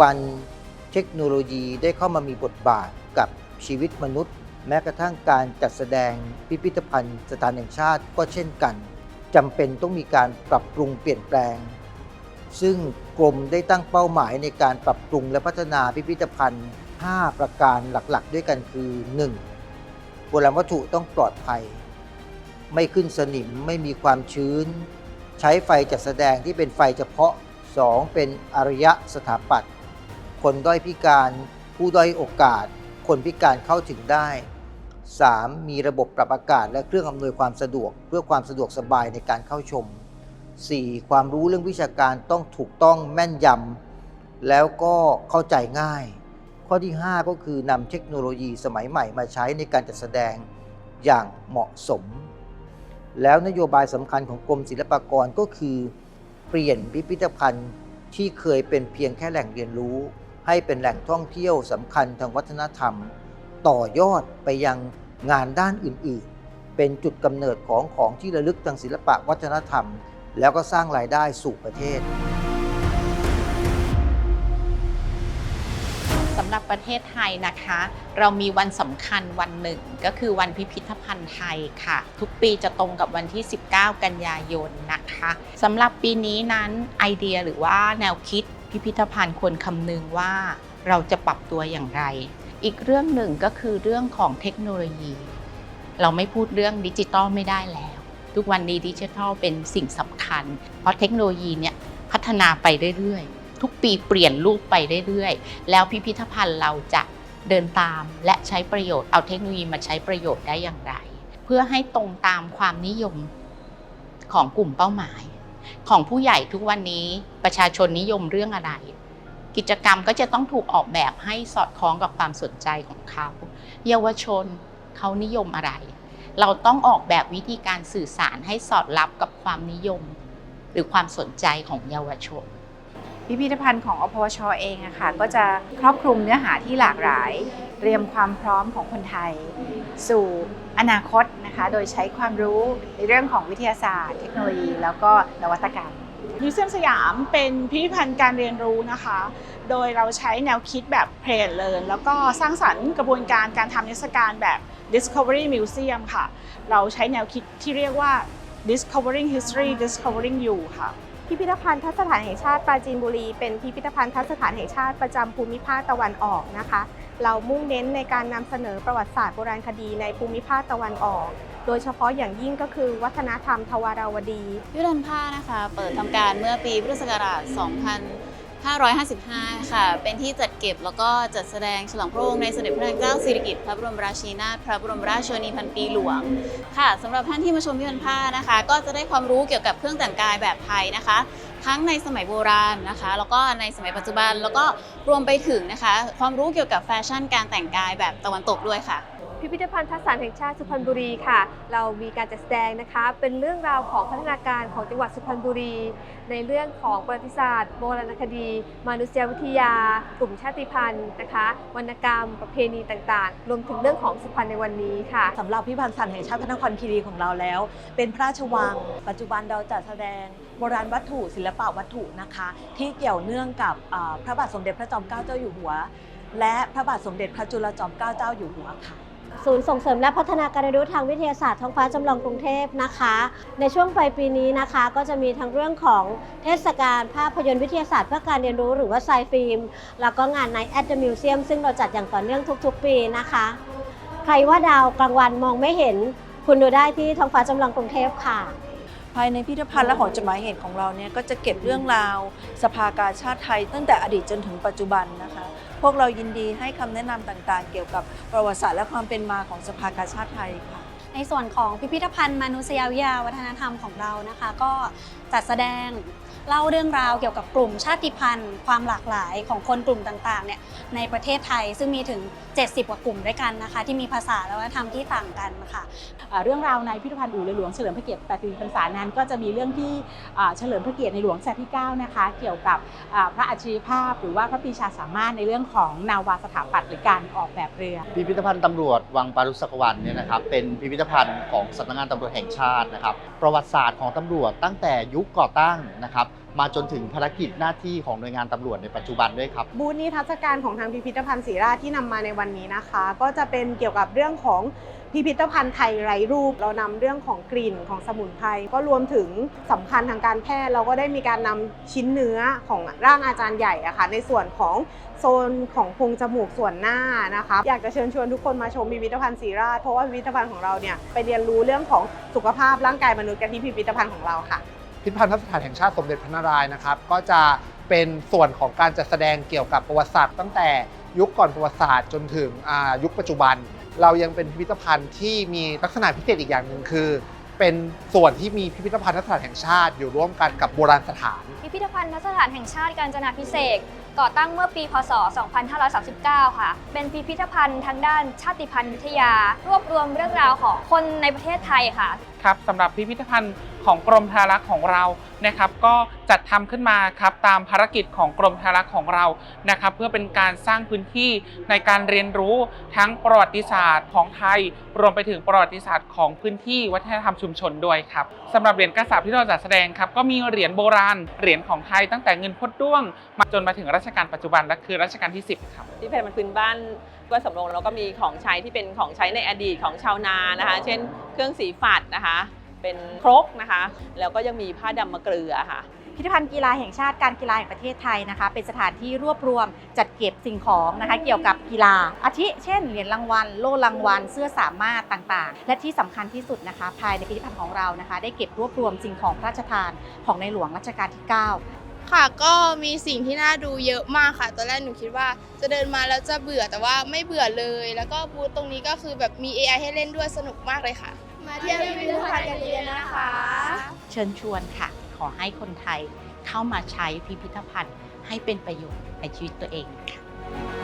บันเทคโนโลยีได้เข้ามามีบทบาทกับชีวิตมนุษย์ แม้กระทั่งการจัดแสดงพิพิธภัณฑ์สถานแห่งชาติก็เช่นกันจำเป็นต้องมีการปรับปรุงเปลี่ยนแปลง ซึ่งกรมได้ตั้งเป้าหมายในการปรับปรุงและพัฒนาพิพิธภัณฑ์ 5 ประการหลักๆ ด้วยกันคือ 1. โบราณวัตถุต้องปลอดภัย ไม่ขึ้นสนิมไม่มีความชื้น ใช้ไฟจัดแสดงที่เป็นไฟเฉพาะ 2. เป็นอารยสถาปัตย์ คนด้อยพิการ ผู้ด้อยโอกาส คนพิการเข้าถึงได้ 3. มีระบบปรับอากาศ และเครื่องอำนวยความสะดวก เพื่อความสะดวกสบายในการเข้าชม 4. ความรู้เรื่องวิชาการต้องถูกต้องแม่นยำแล้วก็เข้าใจง่าย ข้อที่ 5 ก็คือนำเทคโนโลยีสมัยใหม่มาใช้ในการจัดแสดงอย่างเหมาะสม แล้วนโยบายสำคัญของกรมศิลปากรก็คือ เปลี่ยนพิพิธภัณฑ์ที่เคยเป็นเพียงแค่แหล่งเรียนรู้ ให้เป็นแหล่งท่องเที่ยวสำคัญทางวัฒนธรรม ต่อยอดไปยังงานด้านอื่นๆ เป็นจุดกำเนิดของของที่ระลึกทางศิลปะวัฒนธรรม แล้วก็สร้างรายได้สู่ประเทศสำหรับประเทศไทยนะคะ เรามีวันสำคัญวันหนึ่ง ก็คือวันพิพิธภัณฑ์ไทยค่ะ ทุกปีจะตรงกับวันที่ 19 กันยายนนะคะสำหรับปีนี้นั้นไอเดียหรือว่าแนวคิด พิพิธภัณฑ์ควรคำนึงว่าเราจะปรับตัวอย่างไร อีกเรื่องหนึ่งก็คือเรื่องของเทคโนโลยี เราไม่พูดเรื่องดิจิตอลไม่ได้แล้ว ทุกวันนี้ดิจิทัลเป็นสิ่งสำคัญ เพราะเทคโนโลยีเนี่ยพัฒนาไปเรื่อยๆ ทุกปีเปลี่ยนรูปไปเรื่อยๆ แล้วพิพิธภัณฑ์เราจะเดินตามและใช้ประโยชน์เอาเทคโนโลยีมาใช้ประโยชน์ได้อย่างไร เพื่อให้ตรงตามความนิยมของกลุ่มเป้าหมาย ของผู้ใหญ่ทุกวันนี้ประชาชนนิยมเรื่องอะไร กิจกรรมก็จะต้องถูกออกแบบให้สอดคล้องกับความสนใจของเขา เยาวชนเขานิยมอะไร เราต้องออกแบบวิธีการสื่อสารให้สอดรับกับความนิยม หรือความสนใจของเยาวชน พิพิธภัณฑ์ของอพวชเองอะค่ะก็จะครอบคลุมเนื้อหาที่หลากหลาย เตรียมความพร้อมของคนไทย สู่อนาคตนะคะ โดยใช้ความรู้ในเรื่องของวิทยาศาสตร์ เทคโนโลยี แล้วก็นวัตกรรมมิวเซียมสยามเป็นพิพิธภัณฑ์การเรียนรู้นะคะ โดยเราใช้แนวคิดแบบ Play and Learn แล้วก็สร้างสรรค์กระบวนการการทำนิทรรศการแบบ Discovery Museum ค่ะ เราใช้แนวคิดที่เรียกว่า Discovering History Discovering You ค่ะ พิพิธภัณฑ์ทัศสถานแห่งชาติปราจีนบุรี เป็นพิพิธภัณฑ์ทัศสถานแห่งชาติประจำภูมิภาคตะวันออกนะคะ เรามุ่งเน้นในการนำเสนอประวัติศาสตร์โบราณคดีในภูมิภาคตะวันออก โดยเฉพาะอย่างยิ่งก็คือวัฒนธรรมทวาราวดีพิพิธภัณฑ์ผ้านะคะ เปิดทำการเมื่อปีพุทธศักราช 2555 ค่ะ เป็นที่จัด เก็บ แล้วก็จัดแสดงฉลองพระองค์ในสมเด็จพระนางเจ้าสิริกิติ์พระบรมราชินีนาถพระบรมราชชนนีพันปีหลวงค่ะสำหรับท่านที่มาชมพิพิธภัณฑ์ผ้านะคะ ก็จะได้ความรู้เกี่ยวกับเครื่องแต่งกายแบบไทยนะคะ ทั้งในสมัยโบราณนะคะ แล้วก็ในสมัยปัจจุบันแล้วก็รวมไปถึงนะคะ ความรู้เกี่ยวกับแฟชั่นการแต่งกายแบบตะวันตกด้วยค่ะ พิพิธภัณฑ์ทัศสถานแห่งชาติสุพรรณบุรีค่ะ เรามีการจัดแสดงนะคะ เป็นเรื่องราวของพัฒนาการของจังหวัดสุพรรณบุรี ในเรื่องของประวัติศาสตร์โบราณคดี มนุษยวิทยา กลุ่มชาติพันธุ์นะคะ วรรณกรรม ประเพณีต่างๆ รวมถึงเรื่องของสุพรรณในวันนี้ค่ะสำหรับพิพิธภัณฑ์สัตว์แห่งชาติพระนครคีรีของเราแล้ว เป็นพระราชวัง ปัจจุบันเราจัดแสดงโบราณวัตถุ ศิลปะวัตถุนะคะ ที่เกี่ยวเนื่องกับพระบาทสมเด็จพระจอมเกล้าเจ้าอยู่หัว และพระบาทสมเด็จพระจุลจอมเกล้าเจ้าอยู่หัวค่ะ ศูนย์ส่งเสริมและพัฒนาการเรียนรู้ทางวิทยาศาสตร์ท้องฟ้าจำลองกรุงเทพนะคะ ในช่วงปลายปีนี้นะคะ ก็จะมีทั้งเรื่องของเทศกาลภาพยนตร์วิทยาศาสตร์เพื่อการเรียนรู้หรือว่าไซฟิล์มแล้วก็งานในแอดเดอะมิวเซียมซึ่งเราจัดอย่างต่อเนื่องทุกๆ ปีนะคะ ใครว่าดาวกลางวันมองไม่เห็น คุณดูได้ที่ท้องฟ้าจำลองกรุงเทพค่ะ ภายในพิพิธภัณฑ์และหอจดหมายเหตุของเราเนี่ยก็จะเก็บเรื่องราว สภากาชาติไทย ตั้งแต่อดีตจนถึงปัจจุบันนะคะ พวกเรายินดีให้คำแนะนำต่างๆ เกี่ยวกับประวัติศาสตร์และความเป็นมาของสภากาชาติไทยค่ะ ในส่วนของพิพิธภัณฑ์มนุษยวิทยาวัฒนธรรมของเรานะคะ ก็จัดแสดงเล่าเรื่องราวเกี่ยวกับกลุ่มชาติพันธุ์ ความหลากหลายของคนกลุ่มต่างๆเนี่ยในประเทศไทยซึ่งมีถึง 70 กว่ากลุ่มด้วยกันนะคะ ที่มีภาษาและวัฒนธรรมที่ต่างกันค่ะอ่าเรื่องราวในพิพิธภัณฑ์อู่เรือหลวงเฉลิมพระเกียรติ80พรรษานั้น ก็จะมีเรื่องที่อ่าเฉลิมพระเกียรติในหลวงรัชกาลที่ 9 นะคะ เกี่ยวกับอ่าพระอัจฉริยภาพ หรือว่าพระปรีชาสามารถในเรื่องของนาวาสถาปัตย์หรือการออกแบบเรือ พิพิธภัณฑ์ตำรวจวังปารุษกวันเนี่ยนะครับเป็นพิพิธภัณฑ์ของสำนักงานตำรวจแห่งชาตินะครับ ประวัติศาสตร์ของตำรวจตั้งแต่ยุคก่อตั้งนะครับมาจนถึงภารกิจหน้าที่ของหน่วยงานตำรวจในปัจจุบันด้วยครับ บูธนิทรรศการของทางพิพิธภัณฑ์ศรีราชที่นำมาในวันนี้นะคะ ก็จะเป็นเกี่ยวกับเรื่องของพิพิธภัณฑ์ไทยไร้รูป เรานำเรื่องของกลิ่นของสมุนไพรก็รวมถึงสำคัญทางการแพทย์ เราก็ได้มีการนำชิ้นเนื้อของร่างอาจารย์ใหญ่อะค่ะในส่วนของโซนของโพรงจมูกส่วนหน้านะคะ อยากจะเชิญชวนทุกคนมาชมพิพิธภัณฑ์ศรีราชเพราะว่าพิพิธภัณฑ์ของเราเนี่ยไปเรียนรู้เรื่องของสุขภาพร่างกายมนุษย์กันที่พิพิธภัณฑ์ของเราค่ะ พิพิธภัณฑสถานแห่งชาติสมเด็จพระนารายณ์นะครับ ก็จะเป็นส่วนของการจัดแสดงเกี่ยวกับประวัติศาสตร์ตั้งแต่ยุคก่อนประวัติศาสตร์จนถึงยุคปัจจุบัน เรายังเป็นพิพิธภัณฑ์ที่มีลักษณะพิเศษอีกอย่างหนึ่งคือ เป็นส่วนที่มีพิพิธภัณฑ์สถานแห่งชาติอยู่ร่วมกันกับโบราณสถาน พิพิธภัณฑ์สถานแห่งชาติกาญจนาพิเศษกก่อตั้งเมื่อปี พศ 2539 ค่ะ เป็นพิพิธภัณฑ์ทางด้านชาติพันธุ์วิทยา รวบรวมเรื่องราวของคนในประเทศไทยค่ะ ครับสำหรับพิพิธภัณฑ์ของกรมธารักษ์ของเรานะครับ ก็จัดทำขึ้นมาครับตามภารกิจของกรมธารักษ์ของเรานะครับ เพื่อเป็นการสร้างพื้นที่ในการเรียนรู้ทั้งประวัติศาสตร์ของไทย รวมไปถึงประวัติศาสตร์ของพื้นที่วัฒนธรรมชุมชนด้วยครับสำหรับเหรียญกระสาบที่เราจัดแสดงครับก็มีเหรียญโบราณเหรียญของไทยตั้งแต่เงินพดด้วง มาจนมาถึงรัชกาลปัจจุบันและคือรัชกาลที่ 10 ครับที่แพรมันพื้นบ้าน ก็สำโรงเราก็มีของใช้ที่เป็นของใช้ในอดีตของชาวนานะคะ เช่น เครื่องสีฝัดนะคะ เป็นครกนะคะ แล้วก็ยังมีผ้าดำมะเกลือค่ะพิพิธภัณฑ์กีฬาแห่งชาติการกีฬาแห่งประเทศไทยนะคะ เป็นสถานที่รวบรวมจัดเก็บสิ่งของนะคะ เกี่ยวกับกีฬา อาทิเช่นเหรียญรางวัลโล่รางวัล เสื้อสามารถต่างๆ และที่สำคัญที่สุดนะคะ ภายในพิพิธภัณฑ์ของเรานะคะ ได้เก็บรวบรวมสิ่งของพระราชทานของในหลวงรัชกาลที่ 9 ค่ะก็มีสิ่งที่น่าดูเยอะมากค่ะ ตอนแรกหนูคิดว่าจะเดินมาแล้วจะเบื่อแต่ว่าไม่เบื่อเลย แล้วก็บูธตรงนี้ก็คือแบบมี AI ให้เล่นด้วยสนุกมากเลยค่ะ มาเที่ยวพิพิธภัณฑ์กันเยอะๆนะคะ เชิญชวนค่ะ ขอให้คนไทยเข้ามาใช้พิพิธภัณฑ์ให้เป็นประโยชน์ในชีวิตตัวเองค่ะ